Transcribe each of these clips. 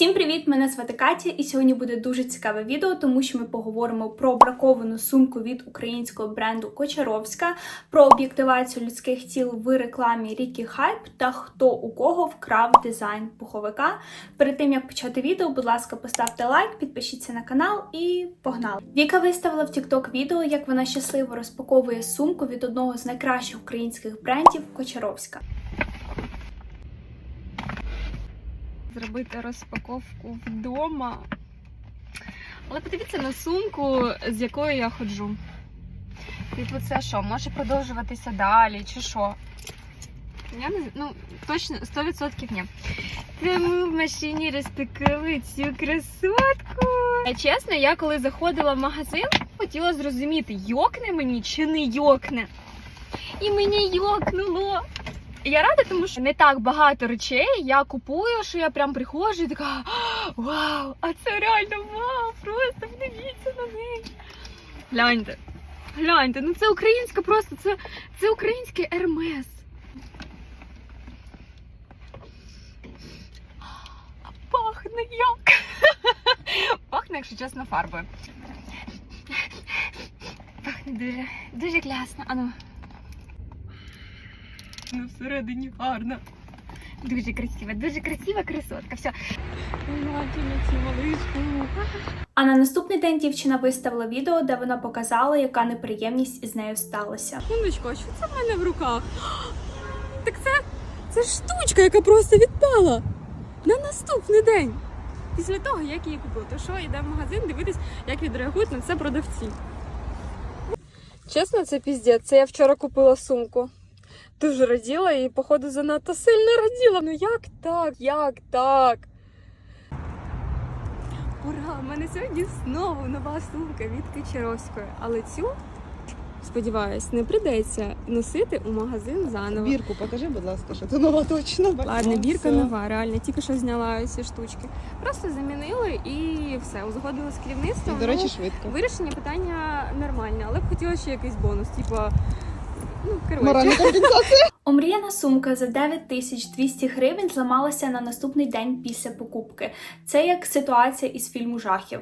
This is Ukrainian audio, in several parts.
Всім привіт! Мене звати Катя, і сьогодні буде дуже цікаве відео, тому що ми поговоримо про браковану сумку від українського бренду Кочаровська, про об'єктивацію людських тіл в рекламі Рікі Хайп та хто у кого вкрав дизайн пуховика. Перед тим як почати відео, будь ласка, поставте лайк, підпишіться на канал і погнали. Віка виставила в TikTok відео, як вона щасливо розпаковує сумку від одного з найкращих українських брендів Кочаровська. Зробити розпаковку вдома. Але подивіться на сумку, з якою я ходжу. Типу, це що, може продовжуватися далі, чи що? Я не ну, точно 100% ні. Це ми в машині розпекли цю красотку. Чесно, я коли заходила в магазин, хотіла зрозуміти, йокне мені чи не йокне. І мені йокнуло. Я рада, тому що не так багато речей я купую, що я прям приходжу і така вау! А це реально вау! Просто подивіться на неї. Гляньте, гляньте, ну це українська просто, це, це український ермес. Пахне як. Пахне, якщо чесно, фарбою. Пахне дуже, дуже класно. Ану. Ну, всередині гарно. Дуже красива, дуже красива красотка. Все. А на наступний день дівчина виставила відео, де вона показала, яка неприємність із нею сталася. Секундочку, а що це в мене в руках? Так це, це штучка, яка просто відпала на наступний день. Після того, як її купила. То що, йдемо в магазин дивитись, як відреагують на це продавці. Чесно, це піздець. Це я вчора купила сумку. Дуже раділа і, походу, занадто сильно раділа. Ну як так? Як так? Ура! У мене сьогодні знову нова сумка від Кичаровської. Але цю, сподіваюсь, не придеться носити у магазин заново. Бірку покажи, будь ласка, що це нова точно. Ладно, бірка Все. нова, реально, тільки що зняла ці штучки. Просто замінили і все, узгодили з І, до речі, Ну, швидко. Вирішення питання нормальне, але б хотіла ще якийсь бонус, типа. Ну, коротше. Омріяна сумка за 9200 гривень зламалася на наступний день після покупки. Це як ситуація із фільму жахів.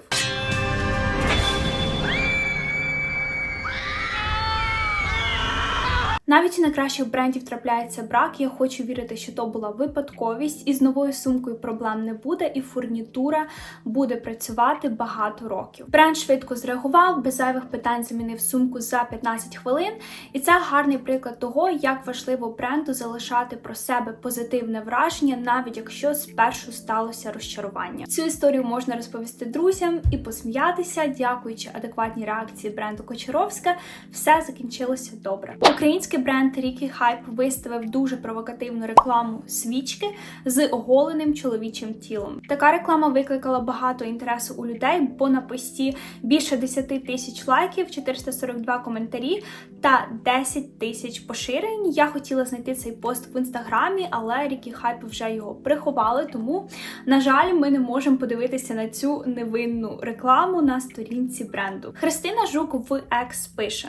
Навіть у найкращих брендів трапляється брак. Я хочу вірити, що то була випадковість, і з новою сумкою проблем не буде, і фурнітура буде працювати багато років. Бренд швидко зреагував, без зайвих питань замінив сумку за 15 хвилин. І це гарний приклад того, як важливо бренду залишати про себе позитивне враження, навіть якщо спершу сталося розчарування. Цю історію можна розповісти друзям і посміятися, дякуючи адекватній реакції бренду Кочаровська, все закінчилося добре. Український бренд Рікі Хайп виставив дуже провокативну рекламу свічки з оголеним чоловічим тілом. Така реклама викликала багато інтересу у людей, бо на пості більше 10 тисяч лайків, 442 коментарі та 10 тисяч поширень. Я хотіла знайти цей пост в інстаграмі, але Рікі Хайп вже його приховали. Тому, на жаль, ми не можемо подивитися на цю невинну рекламу на сторінці бренду. Христина Жук в X пише: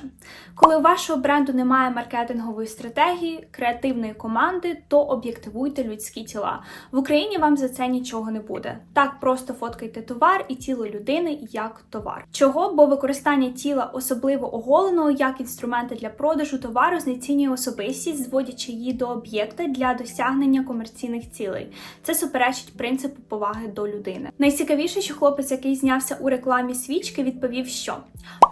коли у вашого бренду немає маркетингової стратегії, креативної команди, то об'єктивуйте людські тіла. В Україні вам за це нічого не буде. Так просто фоткайте товар і тіло людини як товар. Чого? Бо використання тіла, особливо оголеного, як інструмента для продажу товару, знецінює особистість, зводячи її до об'єкта для досягнення комерційних цілей. Це суперечить принципу поваги до людини. Найцікавіше, що хлопець, який знявся у рекламі свічки, відповів, що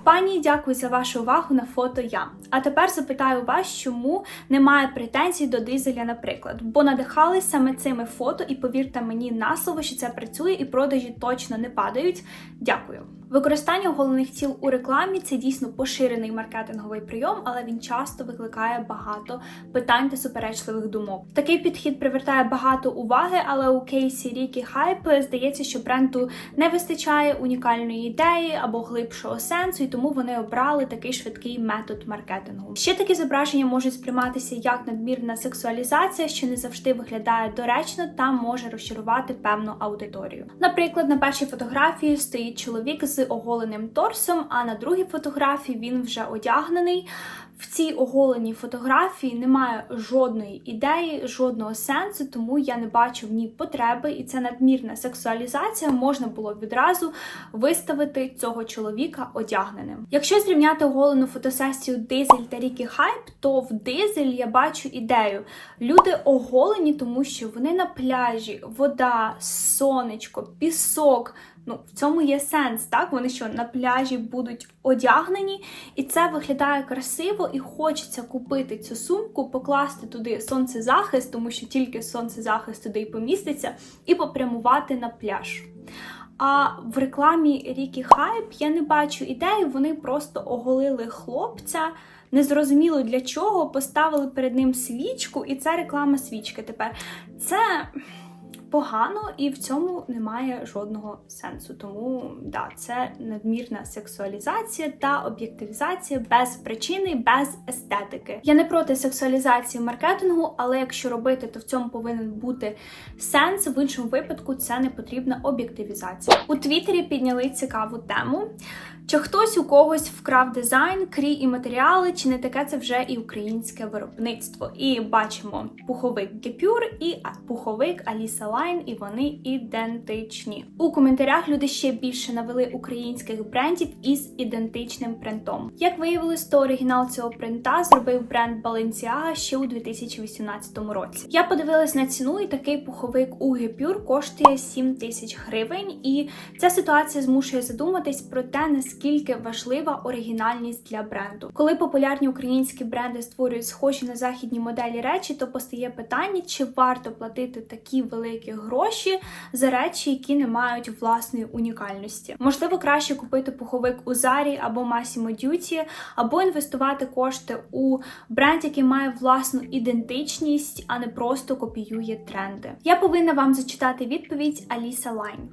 пані, дякую за вашу увагу на фото. Я а тепер запитаю вас, чому немає претензій до дизеля, наприклад, бо надихались саме цими фото, і повірте мені на слово, що це працює, і продажі точно не падають. Дякую. Використання оголених тіл у рекламі це дійсно поширений маркетинговий прийом, але він часто викликає багато питань та суперечливих думок. Такий підхід привертає багато уваги, але у кейсі Рікі Хайп здається, що бренду не вистачає унікальної ідеї або глибшого сенсу, і тому вони обрали такий швидкий метод маркетингу. Ще такі зображення можуть сприйматися як надмірна сексуалізація, що не завжди виглядає доречно та може розчарувати певну аудиторію. Наприклад, на першій фотографії стоїть чоловік з з оголеним торсом, а на другій фотографії він вже одягнений. В цій оголеній фотографії немає жодної ідеї, жодного сенсу, тому я не бачу в ній потреби, і це надмірна сексуалізація. Можна було відразу виставити цього чоловіка одягненим. Якщо зрівняти оголену фотосесію Дизель та Рікі Хайп, то в Дизель я бачу ідею. Люди оголені, тому що вони на пляжі, вода, сонечко, пісок. Ну, в цьому є сенс, так? Вони що на пляжі будуть одягнені, і це виглядає красиво, і хочеться купити цю сумку, покласти туди сонцезахист, тому що тільки сонцезахист туди і поміститься, і попрямувати на пляж. А в рекламі Рікі Хайп я не бачу ідеї, вони просто оголили хлопця. Незрозуміло для чого поставили перед ним свічку, і це реклама свічки. Тепер це погано і в цьому немає жодного сенсу. Тому да, це надмірна сексуалізація та об'єктивізація без причини, без естетики. Я не проти сексуалізації маркетингу, але якщо робити, то в цьому повинен бути сенс. В іншому випадку це не потрібна об'єктивізація. У Твіттері підняли цікаву тему. Чи хтось у когось вкрав дизайн, крій і матеріали, чи не таке це вже і українське виробництво? І бачимо пуховик Гепюр і пуховик Аліса Лайн, і вони ідентичні. У коментарях люди ще більше навели українських брендів із ідентичним принтом. Як виявилось, то оригінал цього принта зробив бренд Balenciaga ще у 2018 році. Я подивилась на ціну, і такий пуховик у Гепюр коштує 7 тисяч гривень. І ця ситуація змушує задуматись про те, наскільки важлива оригінальність для бренду. Коли популярні українські бренди створюють схожі на західні моделі речі, то постає питання, чи варто платити такі великі гроші за речі, які не мають власної унікальності. Можливо, краще купити пуховик у Зарі або Massimo Duty, або інвестувати кошти у бренд, який має власну ідентичність, а не просто копіює тренди. Я повинна вам зачитати відповідь Аліса Лайн.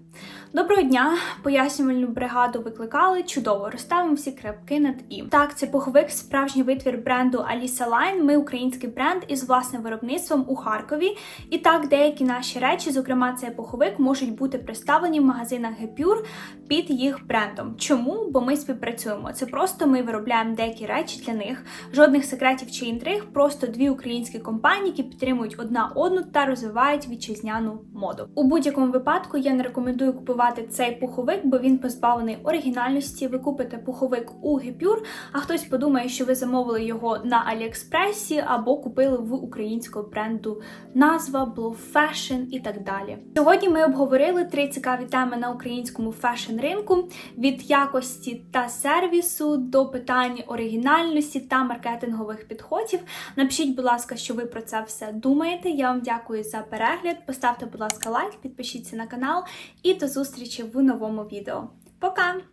Доброго дня! Пояснювальну бригаду викликали. Чудово, розставимо всі крапки над і. Так, це пуховик, справжній витвір бренду Alisa Line. Ми український бренд із власним виробництвом у Харкові. І так, деякі наші речі, зокрема цей пуховик, можуть бути представлені в магазинах Гепюр під їх брендом. Чому? Бо ми співпрацюємо. Це просто ми виробляємо деякі речі для них. Жодних секретів чи інтриг, просто дві українські компанії, які підтримують одна одну та розвивають вітчизняну моду. У будь-якому випадку я не рекомендую купувати цей пуховик, бо він позбавлений оригінальності. Ви купите пуховик у Гепюр, а хтось подумає, що ви замовили його на Аліекспресі або купили в українського бренду назва, Blue Fashion і так далі. Сьогодні ми обговорили три цікаві теми на українському фешн ринку: від якості та сервісу до питань оригінальності та маркетингових підходів. Напишіть, будь ласка, що ви про це все думаєте. Я вам дякую за перегляд. Поставте, будь ласка, лайк, підпишіться на канал і до зустрічі в новому відео. Пока!